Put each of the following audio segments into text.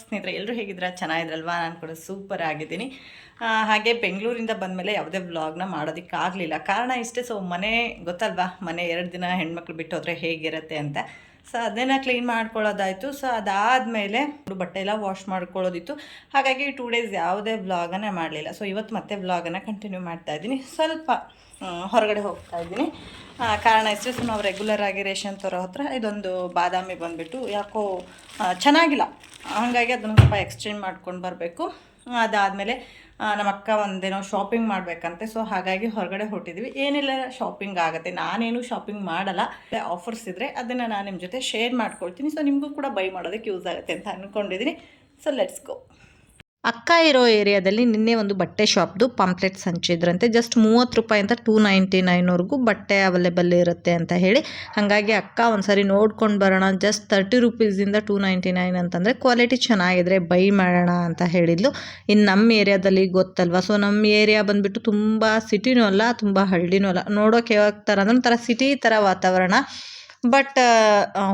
ಸ್ನೇಹಿತರೆ ಎಲ್ಲರೂ ಹೇಗಿದ್ದೀರಾ? ಚೆನ್ನಾಗಿದ್ರಲ್ವಾ? ನಾನು ಕೂಡ ಸೂಪರ್ ಆಗಿದ್ದೀನಿ. ಹಾಗೆ ಬೆಂಗಳೂರಿಂದ ಬಂದಮೇಲೆ ಯಾವುದೇ ವ್ಲಾಗ್ನ ಮಾಡೋದಕ್ಕಾಗಲಿಲ್ಲ. ಕಾರಣ ಇಷ್ಟೇ ಸೊ ಮನೆ ಗೊತ್ತಲ್ವಾ? ಮನೆ ಎರಡು ದಿನ ಹೆಣ್ಮಕ್ಳು ಬಿಟ್ಟು ಹೋದರೆ ಹೇಗಿರುತ್ತೆ ಅಂತ. ಸೊ ಅದನ್ನು ಕ್ಲೀನ್ ಮಾಡ್ಕೊಳ್ಳೋದಾಯಿತು. ಸೊ ಅದಾದಮೇಲೆ ಬಟ್ಟೆ ಎಲ್ಲ ವಾಶ್ ಮಾಡ್ಕೊಳ್ಳೋದಿತ್ತು. ಹಾಗಾಗಿ ಟೂ ಡೇಸ್ ಯಾವುದೇ ವ್ಲಾಗನ್ನು ಮಾಡಲಿಲ್ಲ. ಸೊ ಇವತ್ತು ಮತ್ತೆ ವ್ಲಾಗನ್ನು ಕಂಟಿನ್ಯೂ ಮಾಡ್ತಾ ಇದ್ದೀನಿ. ಸ್ವಲ್ಪ ಹೊರಗಡೆ ಹೋಗ್ತಾ ಇದ್ದೀನಿ. ಕಾರಣ ಎಷ್ಟು ಸೊ ನಾವು ರೆಗ್ಯುಲರ್ ಆಗಿ ರೇಷನ್ ತರೋ ಹತ್ರ ಇದೊಂದು ಬಾದಾಮಿ ಬಂದುಬಿಟ್ಟು ಯಾಕೋ ಚೆನ್ನಾಗಿಲ್ಲ. ಹಾಗಾಗಿ ಅದನ್ನು ಸ್ವಲ್ಪ ಎಕ್ಸ್ಚೇಂಜ್ ಮಾಡ್ಕೊಂಡು ಬರಬೇಕು. ಅದಾದಮೇಲೆ ನಮ್ಮ ಅಕ್ಕ ಒಂದೇನೋ ಶಾಪಿಂಗ್ ಮಾಡಬೇಕಂತೆ ಸೊ ಹಾಗಾಗಿ ಹೊರಗಡೆ ಹೊರಟಿದ್ವಿ. ಏನಿಲ್ಲ ಶಾಪಿಂಗ್ ಆಗುತ್ತೆ. ನಾನೇನು ಶಾಪಿಂಗ್ ಮಾಡಲ್ಲ. ಆಫರ್ಸ್ ಇದ್ದರೆ ಅದನ್ನು ನಾನು ನಿಮ್ಮ ಜೊತೆ ಶೇರ್ ಮಾಡ್ಕೊಳ್ತೀನಿ. ಸೊ ನಿಮಗೂ ಕೂಡ ಬೈ ಮಾಡೋದಕ್ಕೆ ಯೂಸ್ ಆಗುತ್ತೆ ಅಂತ ಅಂದ್ಕೊಂಡಿದ್ದೀನಿ ಸೊ ಲೆಟ್ಸ್ ಗೋ ಅಕ್ಕ ಇರೋ ಏರಿಯಾದಲ್ಲಿ ನಿನ್ನೆ ಒಂದು ಬಟ್ಟೆ ಶಾಪ್ದು ಪಾಂಪ್ಲೆಟ್ ಹಂಚಿದ್ರಂತೆ. ಜಸ್ಟ್ ಮೂವತ್ತು ರೂಪಾಯಿ ಅಂತ ಟೂ ನೈಂಟಿ ನೈನ್ವರೆಗೂ ಬಟ್ಟೆ ಅವೈಲೇಬಲ್ ಇರುತ್ತೆ ಅಂತ ಹೇಳಿ. ಹಾಗಾಗಿ ಅಕ್ಕ ಒಂದ್ಸರಿ ನೋಡ್ಕೊಂಡು ಬರೋಣ. ಜಸ್ಟ್ ತರ್ಟಿ ರುಪೀಸಿಂದ ಟೂ ನೈಂಟಿ ನೈನ್ ಅಂತಂದರೆ ಕ್ವಾಲಿಟಿ ಚೆನ್ನಾಗಿದ್ರೆ ಬೈ ಮಾಡೋಣ ಅಂತ ಹೇಳಿದ್ಲು. ಇನ್ನು ನಮ್ಮ ಏರಿಯಾದಲ್ಲಿ ಗೊತ್ತಲ್ವಾ? ಸೊ ನಮ್ಮ ಏರಿಯಾ ಬಂದುಬಿಟ್ಟು ತುಂಬ ಸಿಟಿನೂ ಅಲ್ಲ, ತುಂಬ ಹಳ್ಳಿನೂ ಅಲ್ಲ. ನೋಡೋಕೆ ಯಾವ ಥರ ಅಂದ್ರೆ ಒಂಥರ ಸಿಟಿ ಥರ ವಾತಾವರಣ. ಬಟ್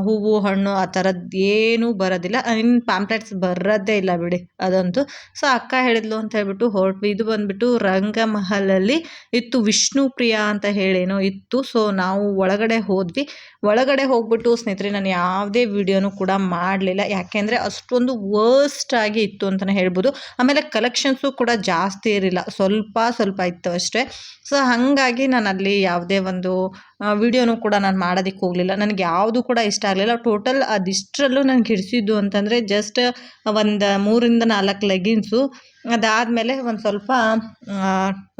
ಹೂವು, ಹಣ್ಣು ಆ ಥರದ್ದು ಏನೂ ಬರೋದಿಲ್ಲ. ಇನ್ನು ಪಾಂಪ್ಲೆಟ್ಸ್ ಬರೋದೇ ಇಲ್ಲ ಬಿಡಿ ಅದಂತೂ. ಸೊ ಅಕ್ಕ ಹೇಳಿದ್ಲು ಅಂತ ಹೇಳ್ಬಿಟ್ಟು ಹೊರಟ್ವಿ ಇದು ಬಂದುಬಿಟ್ಟು ರಂಗಮಹಲಲ್ಲಿ ಇತ್ತು ವಿಷ್ಣು ಪ್ರಿಯ ಅಂತ ಹೇಳೇನೋ ಇತ್ತು. ಸೊ ನಾವು ಒಳಗಡೆ ಹೋದ್ವಿ. ಒಳಗಡೆ ಹೋಗ್ಬಿಟ್ಟು ಸ್ನೇಹಿತರೆ, ನಾನು ಯಾವುದೇ ವಿಡಿಯೋನು ಕೂಡ ಮಾಡಲಿಲ್ಲ. ಯಾಕೆಂದರೆ ಅಷ್ಟೊಂದು ವರ್ಸ್ಟ್ ಆಗಿ ಇತ್ತು ಅಂತಲೇ ಹೇಳ್ಬೋದು. ಆಮೇಲೆ ಕಲೆಕ್ಷನ್ಸು ಕೂಡ ಜಾಸ್ತಿ ಇರಲಿಲ್ಲ. ಸ್ವಲ್ಪ ಸ್ವಲ್ಪ ಇತ್ತು ಅಷ್ಟೇ. ಸೊ ಹಾಗಾಗಿ ನಾನು ಅಲ್ಲಿ ಯಾವುದೇ ಒಂದು ವಿಡಿಯೋನೂ ಕೂಡ ನಾನು ಮಾಡೋದಕ್ಕೆ ಹೋಗಲಿಲ್ಲ. ನನಗೆ ಯಾವುದು ಕೂಡ ಇಷ್ಟ ಆಗಲಿಲ್ಲ. ಟೋಟಲ್ ಅದಿಷ್ಟರಲ್ಲೂ ನನಗೆ ಹಿಡಿಸಿದ್ದು ಅಂತಂದರೆ ಜಸ್ಟ್ ಒಂದು ಮೂರಿಂದ ನಾಲ್ಕು ಲೆಗಿನ್ಸು ಅದಾದಮೇಲೆ ಒಂದು ಸ್ವಲ್ಪ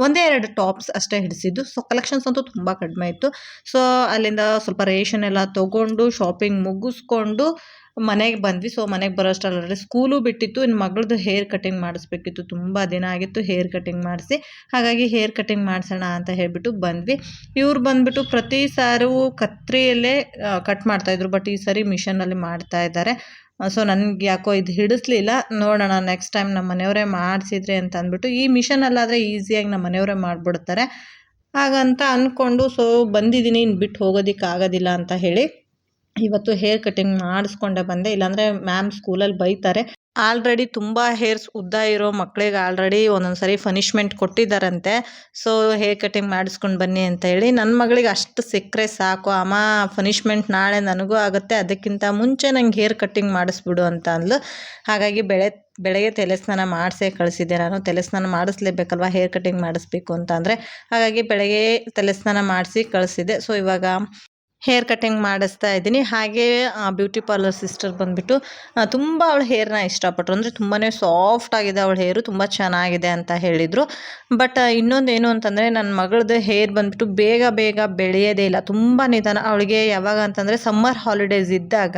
ಒಂದೇ ಎರಡು ಟಾಪ್ಸ್ ಅಷ್ಟೇ ಹಿಡಿಸಿದ್ದು. ಸೊ ಕಲೆಕ್ಷನ್ಸ್ ಅಂತೂ ತುಂಬ ಕಡಿಮೆ ಇತ್ತು. ಸೊ ಅಲ್ಲಿಂದ ಸ್ವಲ್ಪ ರೇಷನ್ ಎಲ್ಲ ತೊಗೊಂಡು ಶಾಪಿಂಗ್ ಮುಗಿಸ್ಕೊಂಡು ಮನೆಗೆ ಬಂದ್ವಿ. ಸೊ ಮನೆಗೆ ಬರೋಷ್ಟರಲ್ಲಿ ಸ್ಕೂಲು ಬಿಟ್ಟಿತ್ತು. ಇನ್ನು ಮಗಳದ್ದು ಹೇರ್ ಕಟಿಂಗ್ ಮಾಡಿಸ್ಬೇಕಿತ್ತು. ತುಂಬ ದಿನ ಆಗಿತ್ತು ಹೇರ್ ಕಟಿಂಗ್ ಮಾಡಿಸಿ. ಹಾಗಾಗಿ ಹೇರ್ ಕಟಿಂಗ್ ಮಾಡಿಸೋಣ ಅಂತ ಹೇಳಿಬಿಟ್ಟು ಬಂದ್ವಿ. ಇವ್ರು ಬಂದ್ಬಿಟ್ಟು ಪ್ರತಿ ಸಾರು ಕತ್ರಿಯಲ್ಲೇ ಕಟ್ ಮಾಡ್ತಾಯಿದ್ರು ಬಟ್ ಈ ಸರಿ ಮಿಷನಲ್ಲಿ ಮಾಡ್ತಾ ಇದ್ದಾರೆ. ಸೊ ನನಗೆ ಯಾಕೋ ಇದು ಹಿಡಿಸ್ಲಿಲ್ಲ. ನೋಡೋಣ ನೆಕ್ಸ್ಟ್ ಟೈಮ್ ನಮ್ಮ ಮನೆಯವರೇ ಮಾಡಿಸಿದ್ರೆ ಅಂತ ಅಂದ್ಬಿಟ್ಟು, ಈ ಮಿಷನಲ್ಲಾದರೆ ಈಸಿಯಾಗಿ ನಮ್ಮ ಮನೆಯವರೇ ಮಾಡಿಬಿಡ್ತಾರೆ. ಹಾಗಂತ ಅಂದ್ಕೊಂಡು ಸೊ ಬಂದಿದ್ದೀನಿ ಇನ್ನು ಬಿಟ್ಟು ಹೋಗೋದಕ್ಕೆ ಆಗೋದಿಲ್ಲ ಅಂತ ಹೇಳಿ, ಇವತ್ತು ಹೇರ್ ಕಟಿಂಗ್ ಮಾಡಿಸ್ಕೊಂಡೆ ಬಂದೆ. ಇಲ್ಲಾಂದರೆ ಮ್ಯಾಮ್ ಸ್ಕೂಲಲ್ಲಿ ಬೈತಾರೆ. ಆಲ್ರೆಡಿ ತುಂಬ ಹೇರ್ಸ್ ಉದ್ದ ಇರೋ ಮಕ್ಕಳಿಗೆ ಆಲ್ರೆಡಿ ಒಂದೊಂದು ಸರಿ ಫನಿಷ್ಮೆಂಟ್ ಕೊಟ್ಟಿದ್ದಾರಂತೆ. ಸೊ ಹೇರ್ ಕಟಿಂಗ್ ಮಾಡಿಸ್ಕೊಂಡು ಬನ್ನಿ ಅಂತ ಹೇಳಿ ನನ್ನ ಮಗಳಿಗೆ ಅಷ್ಟು ಸಿಕ್ಕರೆ ಸಾಕು. ಅಮ್ಮ ಫನಿಷ್ಮೆಂಟ್ ನಾಳೆ ನನಗೂ ಆಗುತ್ತೆ. ಅದಕ್ಕಿಂತ ಮುಂಚೆ ನಂಗೆ ಹೇರ್ ಕಟ್ಟಿಂಗ್ ಮಾಡಿಸ್ಬಿಡು ಅಂತ ಅಂದ್ಲು. ಹಾಗಾಗಿ ಬೆಳೆ, ಬೆಳಗ್ಗೆ ತಲೆ ಸ್ನಾನ ಮಾಡಿಸೇ ಕಳಿಸಿದ್ದೆ ನಾನು. ತಲೆ ಸ್ನಾನ ಮಾಡಿಸ್ಲೇಬೇಕಲ್ವ ಹೇರ್ ಕಟಿಂಗ್ ಮಾಡಿಸ್ಬೇಕು ಅಂತ ಅಂದರೆ. ಹಾಗಾಗಿ ಬೆಳಗ್ಗೆ ತಲೆ ಸ್ನಾನ ಮಾಡಿಸಿ ಕಳಿಸಿದ್ದೆ. ಸೊ ಇವಾಗ ಹೇರ್ ಕಟಿಂಗ್ ಮಾಡಿಸ್ತಾ ಇದ್ದೀನಿ. ಹಾಗೆ ಬ್ಯೂಟಿ ಪಾರ್ಲರ್ ಸಿಸ್ಟರ್ ಬಂದುಬಿಟ್ಟು ತುಂಬ ಅವಳ ಹೇರ್ನ ಇಷ್ಟಪಟ್ಟರು ಅಂದರೆ ತುಂಬಾ ಸಾಫ್ಟ್ ಆಗಿದೆ ಅವಳ ಹೇರು, ತುಂಬ ಚೆನ್ನಾಗಿದೆ ಅಂತ ಹೇಳಿದರು. ಬಟ್ ಇನ್ನೊಂದು ಏನು ಅಂತಂದರೆ ನನ್ನ ಮಗಳದ್ದು ಹೇರ್ ಬಂದುಬಿಟ್ಟು ಬೇಗ ಬೇಗ ಬೆಳೆಯೋದೇ ಇಲ್ಲ. ತುಂಬ ನಿಧಾನ. ಅವಳಿಗೆ ಯಾವಾಗ ಅಂತಂದರೆ, ಸಮ್ಮರ್ ಹಾಲಿಡೇಸ್ ಇದ್ದಾಗ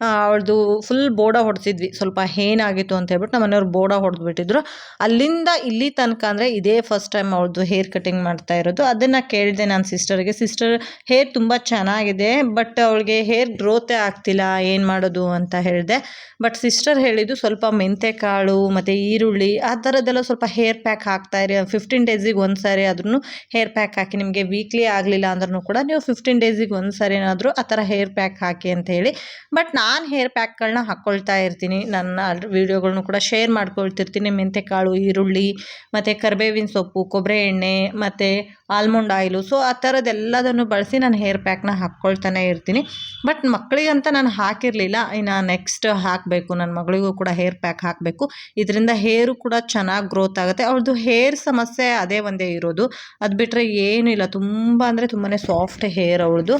ಅವಳದು ಫುಲ್ ಬೋಡ ಹೊಡೆಸಿದ್ವಿ. ಸ್ವಲ್ಪ ಏನಾಗಿತ್ತು ಅಂತ ಹೇಳ್ಬಿಟ್ಟು ನಮ್ಮ ಮನೆಯವ್ರು ಬೋಡ ಹೊಡೆದ್ಬಿಟ್ಟಿದ್ರು. ಅಲ್ಲಿಂದ ಇಲ್ಲಿ ತನಕ ಅಂದರೆ ಇದೇ ಫಸ್ಟ್ ಟೈಮ್ ಅವಳದು ಹೇರ್ ಕಟಿಂಗ್ ಮಾಡ್ತಾ ಇರೋದು. ಅದನ್ನು ಕೇಳಿದೆ ನಾನು ಸಿಸ್ಟರ್ಗೆ ಸಿಸ್ಟರ್ ಹೇರ್ ತುಂಬ ಚೆನ್ನಾಗಿದೆ ಬಟ್ ಅವಳಿಗೆ ಹೇರ್ ಗ್ರೋತೇ ಆಗ್ತಿಲ್ಲ, ಏನು ಮಾಡೋದು ಅಂತ ಹೇಳಿದೆ. ಬಟ್ ಸಿಸ್ಟರ್ ಹೇಳಿದ್ದು ಸ್ವಲ್ಪ ಮೆಂತೆ ಕಾಳು ಮತ್ತು ಈರುಳ್ಳಿ, ಆ ಥರದ್ದೆಲ್ಲ ಸ್ವಲ್ಪ ಹೇರ್ ಪ್ಯಾಕ್ ಹಾಕ್ತಾ ಇರಿ. ಫಿಫ್ಟೀನ್ ಡೇಸಿಗೆ ಒಂದು ಸಾರಿ ಆದ್ರೂ ಹೇರ್ ಪ್ಯಾಕ್ ಹಾಕಿ, ನಿಮಗೆ ವೀಕ್ಲಿ ಆಗಲಿಲ್ಲ ಅಂದ್ರೂ ಕೂಡ ನೀವು ಫಿಫ್ಟೀನ್ ಡೇಸಿಗೆ ಒಂದು ಸಾರಿನಾದರೂ ಆ ಥರ ಹೇರ್ ಪ್ಯಾಕ್ ಹಾಕಿ ಅಂತ ಹೇಳಿ. ಬಟ್ ನಾನು ಹೇರ್ ಪ್ಯಾಕ್ಗಳನ್ನ ಹಾಕ್ಕೊಳ್ತಾ ಇರ್ತೀನಿ. ನನ್ನ ವೀಡಿಯೋಗಳ್ನು ಕೂಡ ಶೇರ್ ಮಾಡ್ಕೊಳ್ತಿರ್ತೀನಿ. ಮೆಂತೆಕಾಳು, ಈರುಳ್ಳಿ, ಮತ್ತು ಕರಿಬೇವಿನ ಸೊಪ್ಪು ಕೊಬ್ಬರಿ ಎಣ್ಣೆ, ಮತ್ತು ಆಲ್ಮಂಡ್ ಆಯಿಲು ಸೊ ಆ ಥರದ್ದೆಲ್ಲದನ್ನು ಬಳಸಿ ನಾನು ಹೇರ್ ಪ್ಯಾಕ್ನ ಹಾಕ್ಕೊಳ್ತಾನೆ ಇರ್ತೀನಿ. ಬಟ್ ಮಕ್ಕಳಿಗಂತ ನಾನು ಹಾಕಿರಲಿಲ್ಲ. ಇನ್ನು ನೆಕ್ಸ್ಟ್ ಹಾಕಬೇಕು. ನನ್ನ ಮಗಳಿಗೂ ಕೂಡ ಹೇರ್ ಪ್ಯಾಕ್ ಹಾಕಬೇಕು. ಇದರಿಂದ ಹೇರು ಕೂಡ ಚೆನ್ನಾಗಿ ಗ್ರೋತ್ ಆಗುತ್ತೆ. ಅವ್ರದ್ದು ಹೇರ್ ಸಮಸ್ಯೆ ಅದೇ ಒಂದೇ ಇರೋದು. ಅದು ಬಿಟ್ಟರೆ ಏನೂ ಇಲ್ಲ. ತುಂಬ ಅಂದರೆ ತುಂಬಾ ಸಾಫ್ಟ್ ಹೇರ್ ಅವಳದು.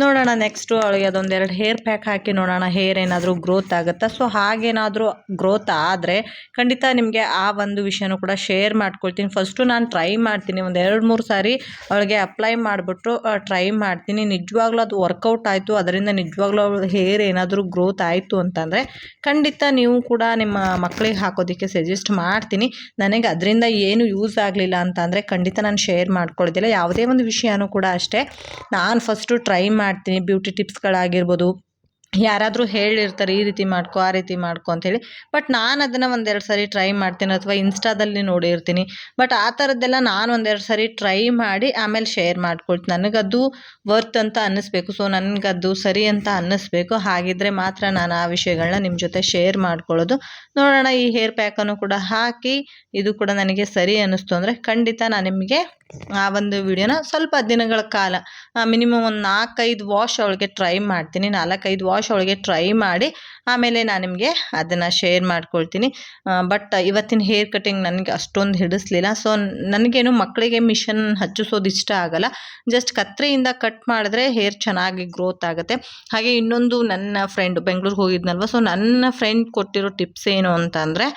ನೋಡೋಣ ನೆಕ್ಸ್ಟು ಅವಳಿಗೆ ಅದೊಂದೆರಡು ಹೇರ್ ಪ್ಯಾಕ್ ಹಾಕಿ ನೋಡೋಣ. ಹೇರ್ ಏನಾದರೂ ಗ್ರೋತ್ ಆಗುತ್ತಾ? ಸೊ ಹಾಗೇನಾದರೂ ಗ್ರೋತ್ ಆದರೆ ಖಂಡಿತ ನಿಮಗೆ ಆ ಒಂದು ವಿಷಯನೂ ಕೂಡ ಶೇರ್ ಮಾಡ್ಕೊಳ್ತೀನಿ. ಫಸ್ಟು ನಾನು ಟ್ರೈ ಮಾಡ್ತೀನಿ. ಒಂದು ಎರಡು ಮೂರು ಸಾರಿ ಅವಳಿಗೆ ಅಪ್ಲೈ ಮಾಡಿಬಿಟ್ಟು ಟ್ರೈ ಮಾಡ್ತೀನಿ. ನಿಜವಾಗ್ಲೂ ಅದು ವರ್ಕೌಟ್ ಆಯಿತು. ಅದರಿಂದ ನಿಜವಾಗ್ಲೂ ಅವಳ ಹೇರ್ ಏನಾದರೂ ಗ್ರೋತ್ ಆಯಿತು ಅಂತಂದರೆ ಖಂಡಿತ ನೀವು ಕೂಡ ನಿಮ್ಮ ಮಕ್ಕಳಿಗೆ ಹಾಕೋದಕ್ಕೆ ಸಜೆಸ್ಟ್ ಮಾಡ್ತೀನಿ. ನನಗೆ ಅದರಿಂದ ಏನು ಯೂಸ್ ಆಗಲಿಲ್ಲ ಅಂತಂದರೆ ಖಂಡಿತ ನಾನು ಶೇರ್ ಮಾಡ್ಕೊಳ್ಳೋದಿಲ್ಲ ಯಾವುದೇ ಒಂದು ವಿಷಯನೂ ಕೂಡ ಅಷ್ಟೇ. ನಾನು ಫಸ್ಟು ಟ್ರೈ ಮಾಡ್ತೀನಿ. ಬ್ಯೂಟಿ ಟಿಪ್ಸ್ಗಳಾಗಿರ್ಬೋದು ಯಾರಾದರೂ ಹೇಳಿರ್ತಾರೆ, ಈ ರೀತಿ ಮಾಡ್ಕೊ, ಆ ರೀತಿ ಮಾಡ್ಕೊ ಅಂತೇಳಿ. ಬಟ್ ನಾನು ಅದನ್ನು ಒಂದೆರಡು ಸಾರಿ ಟ್ರೈ ಮಾಡ್ತೀನಿ ಅಥವಾ ಇನ್ಸ್ಟಾದಲ್ಲಿ ನೋಡಿರ್ತೀನಿ. ಬಟ್ ಆ ಥರದ್ದೆಲ್ಲ ನಾನು ಒಂದೆರಡು ಸಾರಿ ಟ್ರೈ ಮಾಡಿ ಆಮೇಲೆ ಶೇರ್ ಮಾಡ್ಕೊಳ್ತೀನಿ ನನಗದು ವರ್ತ್ ಅಂತ ಅನ್ನಿಸ್ಬೇಕು. ಸೊ ನನಗದು ಸರಿ ಅಂತ ಅನ್ನಿಸ್ಬೇಕು. ಹಾಗಿದ್ದರೆ ಮಾತ್ರ ನಾನು ಆ ವಿಷಯಗಳನ್ನ ನಿಮ್ಮ ಜೊತೆ ಶೇರ್ ಮಾಡ್ಕೊಳ್ಳೋದು. ನೋಡೋಣ, ಈ ಹೇರ್ ಪ್ಯಾಕನ್ನು ಕೂಡ ಹಾಕಿ ಇದು ಕೂಡ ನನಗೆ ಸರಿ ಅನ್ನಿಸ್ತು ಅಂದರೆ ಖಂಡಿತ ನಾನು ನಿಮಗೆ ಆ ಒಂದು ವಿಡಿಯೋನ ಸ್ವಲ್ಪ ದಿನಗಳ ಕಾಲ ಮಿನಿಮಮ್ ಒಂದು ನಾಲ್ಕೈದು ವಾಶ್ ಅವಳಿಗೆ ಟ್ರೈ ಮಾಡ್ತೀನಿ. ನಾಲ್ಕೈದು ವಾಶ್ ಅವಳಿಗೆ ಟ್ರೈ ಮಾಡಿ, ಆಮೇಲೆ ನಾನು ನಿಮಗೆ ಅದನ್ನು ಶೇರ್ ಮಾಡ್ಕೊಳ್ತೀನಿ. ಬಟ್ ಇವತ್ತಿನ ಹೇರ್ ಕಟಿಂಗ್ ನನಗೆ ಅಷ್ಟೊಂದು ಹಿಡಿಸ್ಲಿಲ್ಲ. ಸೊ ನನಗೇನು ಮಕ್ಕಳಿಗೆ ಮಿಷನ್ ಹಚ್ಚಿಸೋದು ಇಷ್ಟ ಆಗಲ್ಲ. ಜಸ್ಟ್ ಕತ್ರಿಯಿಂದ ಕಟ್ ಮಾಡಿದ್ರೆ ಹೇರ್ ಚೆನ್ನಾಗಿ ಗ್ರೋತ್ ಆಗುತ್ತೆ. ಹಾಗೆ ಇನ್ನೊಂದು ನನ್ನ ಫ್ರೆಂಡ್ ಬೆಂಗಳೂರಿಗೆ ಹೋಗಿದ್ನಲ್ವ? ಸೊ ನನ್ನ ಫ್ರೆಂಡ್ ಕೊಟ್ಟಿರೋ ಟಿಪ್ಸ್ ಏನು ಅಂತಂದರೆ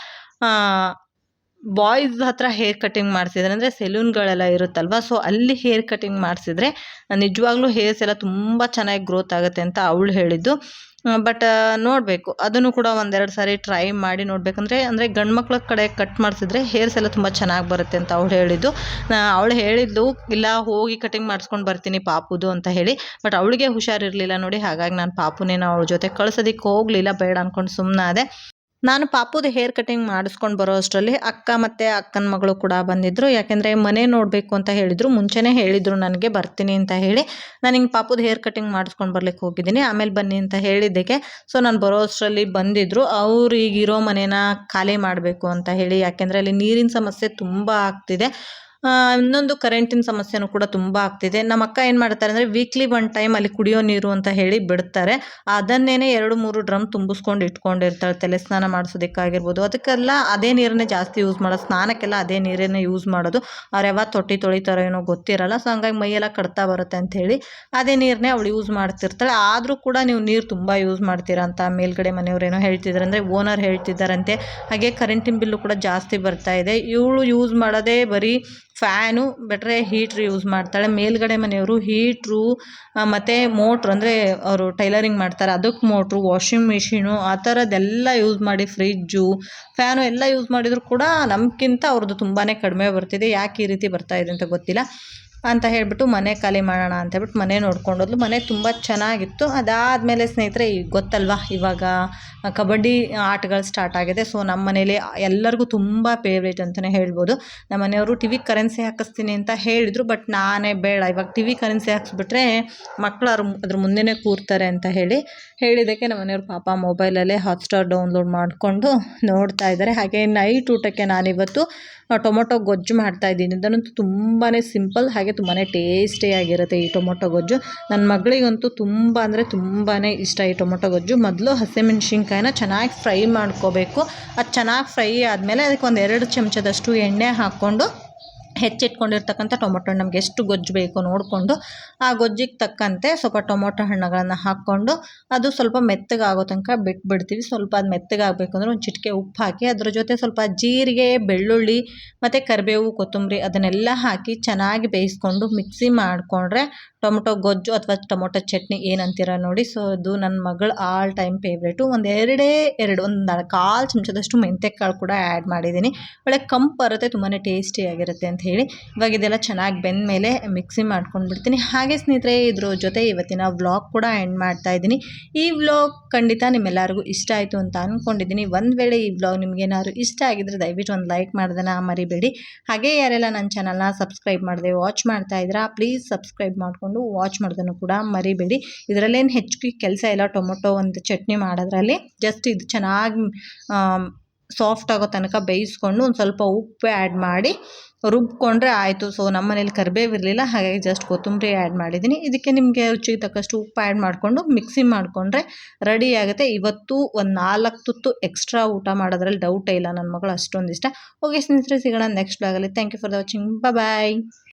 ಬಾಯ್ಸ್ ಹತ್ರ ಹೇರ್ ಕಟಿಂಗ್ ಮಾಡಿಸಿದ್ರೆ, ಅಂದರೆ ಸೆಲೂನ್ಗಳೆಲ್ಲ ಇರುತ್ತಲ್ವ? ಸೊ ಅಲ್ಲಿ ಹೇರ್ ಕಟಿಂಗ್ ಮಾಡಿಸಿದ್ರೆ, ನಿಜವಾಗ್ಲೂ ಹೇರ್ಸ್ ಎಲ್ಲ ತುಂಬ ಚೆನ್ನಾಗಿ ಗ್ರೋತ್ ಆಗುತ್ತೆ ಅಂತ ಅವಳು ಹೇಳಿದ್ದು. ಬಟ್ ನೋಡಬೇಕು. ಅದನ್ನು ಕೂಡ ಒಂದೆರಡು ಸಾರಿ ಟ್ರೈ ಮಾಡಿ ನೋಡಬೇಕಂದ್ರೆ ಅಂದರೆ ಗಂಡು ಮಕ್ಳ ಕಡೆ ಕಟ್ ಮಾಡಿಸಿದ್ರೆ ಹೇರ್ಸ್ ಎಲ್ಲ ತುಂಬ ಚೆನ್ನಾಗಿ ಬರುತ್ತೆ ಅಂತ ಅವಳು ಹೇಳಿದ್ದು. ಅವಳು ಹೇಳಿದ್ದು, ಇಲ್ಲ, ಹೋಗಿ ಕಟಿಂಗ್ ಮಾಡಿಸ್ಕೊಂಡು ಬರ್ತೀನಿ ಪಾಪುದು ಅಂತ ಹೇಳಿ. ಬಟ್ ಅವಳಿಗೆ ಹುಷಾರಿರಲಿಲ್ಲ ನೋಡಿ, ಹಾಗಾಗಿ ನಾನು ಪಾಪುನೇನ ಅವಳ ಜೊತೆ ಕಳ್ಸೋದಕ್ಕೆ ಹೋಗಲಿಲ್ಲ, ಬೇಡ ಅಂದ್ಕೊಂಡು ಸುಮ್ಮನಾದೆ ನಾನು ಪಾಪುದು ಹೇರ್ ಕಟಿಂಗ್ ಮಾಡಿಸ್ಕೊಂಡು ಬರೋ ಅಷ್ಟರಲ್ಲಿ ಅಕ್ಕ ಮತ್ತು ಅಕ್ಕನ ಮಗಳು ಕೂಡ ಬಂದಿದ್ದರು ಯಾಕೆಂದರೆ ಮನೆ ನೋಡಬೇಕು ಅಂತ ಹೇಳಿದರು. ಮುಂಚೆನೇ ಹೇಳಿದರು ನನಗೆ ಬರ್ತೀನಿ ಅಂತ ಹೇಳಿ. ನಾನು ಹಿಂಗೆ ಪಾಪುದು ಹೇರ್ ಕಟಿಂಗ್ ಮಾಡಿಸ್ಕೊಂಡು ಬರ್ಲಿಕ್ಕೆ ಹೋಗಿದ್ದೀನಿ. ಆಮೇಲೆ ಬನ್ನಿ ಅಂತ ಹೇಳಿದ್ದಕ್ಕೆ. ಸೊ ನಾನು ಬರೋ ಅಷ್ಟರಲ್ಲಿ ಬಂದಿದ್ದರು ಅವ್ರು ಈಗಿರೋ ಮನೇನ ಖಾಲಿ ಮಾಡಬೇಕು ಅಂತ ಹೇಳಿ. ಯಾಕೆಂದರೆ ಅಲ್ಲಿ ನೀರಿನ ಸಮಸ್ಯೆ ತುಂಬ ಆಗ್ತಿದೆ. ಇನ್ನೊಂದು ಕರೆಂಟಿನ ಸಮಸ್ಯೆನೂ ಕೂಡ ತುಂಬ ಆಗ್ತಿದೆ. ನಮ್ಮ ಅಕ್ಕ ಏನು ಮಾಡ್ತಾರೆ ಅಂದರೆ ವೀಕ್ಲಿ ಒನ್ ಟೈಮ್ ಅಲ್ಲಿ ಕುಡಿಯೋ ನೀರು ಅಂತ ಹೇಳಿ ಬಿಡ್ತಾರೆ. ಅದನ್ನೇ ಎರಡು ಮೂರು ಡ್ರಮ್ ತುಂಬಿಸ್ಕೊಂಡು ಇಟ್ಕೊಂಡಿರ್ತಾಳೆ. ತಲೆ ಸ್ನಾನ ಮಾಡಿಸೋದಕ್ಕಾಗಿರ್ಬೋದು. ಅದಕ್ಕೆಲ್ಲ ಅದೇ ನೀರನ್ನೇ ಜಾಸ್ತಿ ಯೂಸ್ ಮಾಡೋದು ಸ್ನಾನಕ್ಕೆಲ್ಲ ಅದೇ ನೀರನ್ನೇ ಯೂಸ್ ಮಾಡೋದು. ಅವ್ರು ಯಾವಾಗ ತೊಟ್ಟಿ ತೊಳಿತಾರೋ ಏನೋ ಗೊತ್ತಿರಲ್ಲ. ಸೊ ಹಂಗಾಗಿ ಮೈಯೆಲ್ಲ ಕಡ್ತಾ ಬರುತ್ತೆ ಅಂತ ಹೇಳಿ ಅದೇ ನೀರನ್ನೇ ಅವಳು ಯೂಸ್ ಮಾಡ್ತಿರ್ತಾಳೆ. ಆದರೂ ಕೂಡ ನೀವು ನೀರು ತುಂಬ ಯೂಸ್ ಮಾಡ್ತೀರಾ ಅಂತ ಮೇಲ್ಗಡೆ ಮನೆಯವ್ರೇನೋ ಹೇಳ್ತಿದ್ದಾರೆ ಅಂದರೆ ಓನರ್ ಹೇಳ್ತಿದ್ದಾರಂತೆ. ಹಾಗೆ ಕರೆಂಟಿನ ಬಿಲ್ಲು ಕೂಡ ಜಾಸ್ತಿ ಬರ್ತಾ ಇದೆ. ಇವಳು ಯೂಸ್ ಮಾಡೋದೇ ಬರೀ ಫ್ಯಾನು ಬಿಟ್ರೆ ಹೀಟ್ರ್ ಯೂಸ್ ಮಾಡ್ತಾಳೆ. ಮೇಲ್ಗಡೆ ಮನೆಯವರು ಹೀಟ್ರು ಮತ್ತು ಮೋಟ್ರ್ ಅಂದರೆ ಅವರು ಟೈಲರಿಂಗ್ ಮಾಡ್ತಾರೆ. ಅದಕ್ಕೆ ಮೋಟ್ರು, ವಾಷಿಂಗ್ ಮಿಷಿನು ಆ ಥರದ್ದೆಲ್ಲ ಯೂಸ್ ಮಾಡಿ ಫ್ರಿಜ್ಜು, ಫ್ಯಾನು ಎಲ್ಲ ಯೂಸ್ ಮಾಡಿದರೂ ಕೂಡ ನಮಗಿಂತ ಅವ್ರದ್ದು ತುಂಬಾ ಕಡಿಮೆ ಬರ್ತಿದೆ. ಯಾಕೆ ಈ ರೀತಿ ಬರ್ತಾ ಇದೆ ಅಂತ ಗೊತ್ತಿಲ್ಲ. ಅಂತ ಹೇಳಿಬಿಟ್ಟು ಮನೆ ಖಾಲಿ ಮಾಡೋಣ ಅಂತ ಹೇಳ್ಬಿಟ್ಟು ಮನೆ ನೋಡ್ಕೊಂಡೋದ್ಲು ಮನೆ ತುಂಬ ಚೆನ್ನಾಗಿತ್ತು. ಅದಾದಮೇಲೆ ಸ್ನೇಹಿತರೆ, ಈಗ ಗೊತ್ತಲ್ವಾ? ಇವಾಗ ಕಬಡ್ಡಿ ಆಟಗಳು ಸ್ಟಾರ್ಟ್ ಆಗಿದೆ. ಸೊ ನಮ್ಮ ಮನೇಲಿ ಎಲ್ಲರಿಗೂ ತುಂಬ ಫೇವ್ರೇಟ್ ಅಂತಲೇ ಹೇಳ್ಬೋದು. ನಮ್ಮ ಮನೆಯವರು ಟಿ ವಿ ಕರೆನ್ಸಿ ಹಾಕಿಸ್ತೀನಿ ಅಂತ ಹೇಳಿದರು ಬಟ್ ನಾನೇ ಬೇಡ. ಇವಾಗ ಟಿ ವಿ ಕರೆನ್ಸಿ ಹಾಕ್ಸ್ಬಿಟ್ರೆ ಮಕ್ಕಳು ಅದ್ರ ಅದ್ರ ಮುಂದೆನೇ ಕೂರ್ತಾರೆ ಅಂತ ಹೇಳಿ ಹೇಳಿದ್ದಕ್ಕೆ ನಮ್ಮ ಮನೆಯವರು ಪಾಪ ಮೊಬೈಲಲ್ಲೇ ಹಾಟ್ಸ್ಟಾರ್ ಡೌನ್ಲೋಡ್ ಮಾಡಿಕೊಂಡು ನೋಡ್ತಾ ಇದ್ದಾರೆ. ಹಾಗೆ ನೈಟ್ ಊಟಕ್ಕೆ ನಾನಿವತ್ತು ಟೊಮೊಟೊ ಗೊಜ್ಜು ಮಾಡ್ತಾಯಿದ್ದೀನಿ ಅದನ್ನಂತೂ ತುಂಬಾ ಸಿಂಪಲ್ ಹಾಗೆ ತುಂಬಾ ಟೇಸ್ಟಿಯಾಗಿರುತ್ತೆ ಈ ಟೊಮೊಟೊ ಗೊಜ್ಜು. ನನ್ನ ಮಗಳಿಗಂತೂ ತುಂಬ ಅಂದರೆ ತುಂಬಾ ಇಷ್ಟ ಈ ಟೊಮೊಟೊ ಗೊಜ್ಜು. ಮೊದಲು ಹಸಿಮೆಣ್ಸಿನ್ಕಾಯಿನ ಚೆನ್ನಾಗಿ ಫ್ರೈ ಮಾಡ್ಕೋಬೇಕು. ಅದು ಚೆನ್ನಾಗಿ ಫ್ರೈ ಆದಮೇಲೆ ಅದಕ್ಕೆ ಒಂದು ಎರಡು ಚಮಚದಷ್ಟು ಎಣ್ಣೆ ಹಾಕ್ಕೊಂಡು ಹೆಚ್ಚಿಟ್ಕೊಂಡಿರ್ತಕ್ಕಂಥ ಟೊಮೊಟೊ ನಮಗೆ ಎಷ್ಟು ಗೊಜ್ಜು ಬೇಕು ನೋಡಿಕೊಂಡು ಆ ಗೊಜ್ಜಿಗೆ ತಕ್ಕಂತೆ ಸ್ವಲ್ಪ ಟೊಮೊಟೊ ಹಣ್ಣುಗಳನ್ನು ಹಾಕ್ಕೊಂಡು ಅದು ಸ್ವಲ್ಪ ಮೆತ್ತಗಾಗೋ ತನಕ ಬಿಟ್ಬಿಡ್ತೀವಿ. ಸ್ವಲ್ಪ ಅದು ಮೆತ್ತಗಾಗಬೇಕು ಅಂದರೆ ಒಂದು ಚಿಟಿಕೆ ಉಪ್ಪು ಹಾಕಿ ಅದ್ರ ಜೊತೆ ಸ್ವಲ್ಪ ಜೀರಿಗೆ, ಬೆಳ್ಳುಳ್ಳಿ ಮತ್ತು ಕರಿಬೇವು, ಕೊತ್ತಂಬರಿ ಅದನ್ನೆಲ್ಲ ಹಾಕಿ ಚೆನ್ನಾಗಿ ಬೇಯಿಸ್ಕೊಂಡು ಮಿಕ್ಸಿ ಮಾಡಿಕೊಂಡ್ರೆ ಟೊಮೊಟೊ ಗೊಜ್ಜು ಅಥವಾ ಟೊಮೊಟೊ ಚಟ್ನಿ ಏನಂತೀರ ನೋಡಿ. ಸೊ ಅದು ನನ್ನ ಮಗಳ ಆಲ್ ಟೈಮ್ ಫೇವ್ರೇಟು. ಒಂದು ಎರಡೇ ಎರಡು, ಒಂದು ಕಾಲು ಚಮಚದಷ್ಟು ಮೆಂತ್ಯಕಾಳು ಕೂಡ ಆ್ಯಡ್ ಮಾಡಿದ್ದೀನಿ. ಒಳ್ಳೆ ಕಂಪು ಬರುತ್ತೆ ತುಂಬಾ ಟೇಸ್ಟಿಯಾಗಿರುತ್ತೆ ಅಂತ ಹೇಳಿ. ಇವಾಗ ಇದೆಲ್ಲ ಚೆನ್ನಾಗಿ ಬೆಂದ ಮೇಲೆ ಮಿಕ್ಸಿ ಮಾಡ್ಕೊಂಡು ಬಿಡ್ತೀನಿ. ಹಾಗೆ ಸ್ನೇಹಿತರೆ, ಇದ್ರ ಜೊತೆ ಇವತ್ತಿನ ವ್ಲಾಗ್ ಕೂಡ ಎಂಡ್ ಮಾಡ್ತಾ ಇದ್ದೀನಿ. ಈ ವ್ಲಾಗ್ ಖಂಡಿತ ನಿಮ್ಮೆಲ್ಲರಿಗೂ ಇಷ್ಟ ಆಯಿತು ಅಂತ ಅಂದ್ಕೊಂಡಿದ್ದೀನಿ ಒಂದು ವೇಳೆ ಈ ವ್ಲಾಗ್ ನಿಮಗೇನಾದ್ರು ಇಷ್ಟ ಆಗಿದ್ರೆ ದಯವಿಟ್ಟು ಒಂದು ಲೈಕ್ ಮಾಡೋದನ್ನು ಮರಿಬೇಡಿ. ಹಾಗೆ ಯಾರೆಲ್ಲ ನನ್ನ ಚಾನಲ್ನ ಸಬ್ಸ್ಕ್ರೈಬ್ ಮಾಡಿದೆ ವಾಚ್ ಮಾಡ್ತಾ ಇದ್ದೀರಾ ಪ್ಲೀಸ್ ಸಬ್ಸ್ಕ್ರೈಬ್ ಮಾಡಿಕೊಂಡು ವಾಚ್ ಮಾಡೋದನ್ನು ಕೂಡ ಮರಿಬೇಡಿ. ಇದರಲ್ಲೇನು ಹೆಚ್ಚಿಗೆ ಕೆಲಸ ಇಲ್ಲ, ಟೊಮೊಟೊ ಒಂದು ಚಟ್ನಿ ಮಾಡೋದ್ರಲ್ಲಿ. ಜಸ್ಟ್ ಇದು ಚೆನ್ನಾಗಿ ಸಾಫ್ಟ್ ಆಗೋ ತನಕ ಬೇಯಿಸ್ಕೊಂಡು ಒಂದು ಸ್ವಲ್ಪ ಉಪ್ಪು ಆ್ಯಡ್ ಮಾಡಿ ರುಬ್ಕೊಂಡ್ರೆ ಆಯಿತು. ಸೊ ನಮ್ಮ ಮನೇಲಿ ಕರಿಬೇವು ಇರಲಿಲ್ಲ ಹಾಗಾಗಿ ಜಸ್ಟ್ ಕೊತ್ತಂಬರಿ ಆ್ಯಡ್ ಮಾಡಿದ್ದೀನಿ ಇದಕ್ಕೆ ನಿಮಗೆ ರುಚಿಗೆ ತಕ್ಕಷ್ಟು ಉಪ್ಪು ಆ್ಯಡ್ ಮಾಡಿಕೊಂಡು ಮಿಕ್ಸಿ ಮಾಡಿಕೊಂಡ್ರೆ ರೆಡಿ ಆಗುತ್ತೆ. ಇವತ್ತು ಒಂದು ನಾಲ್ಕು ತುತ್ತು ಎಕ್ಸ್ಟ್ರಾ ಊಟ ಮಾಡೋದ್ರಲ್ಲಿ ಡೌಟೇ ಇಲ್ಲ. ನನ್ನ ಮಗಳು ಅಷ್ಟೊಂದು ಇಷ್ಟ. ಓಕೆ ಸ್ನೇಹಿತರೆ, ಸಿಗೋಣ next ಬ್ಲಾಗಲ್ಲಿ thank you for the watching bye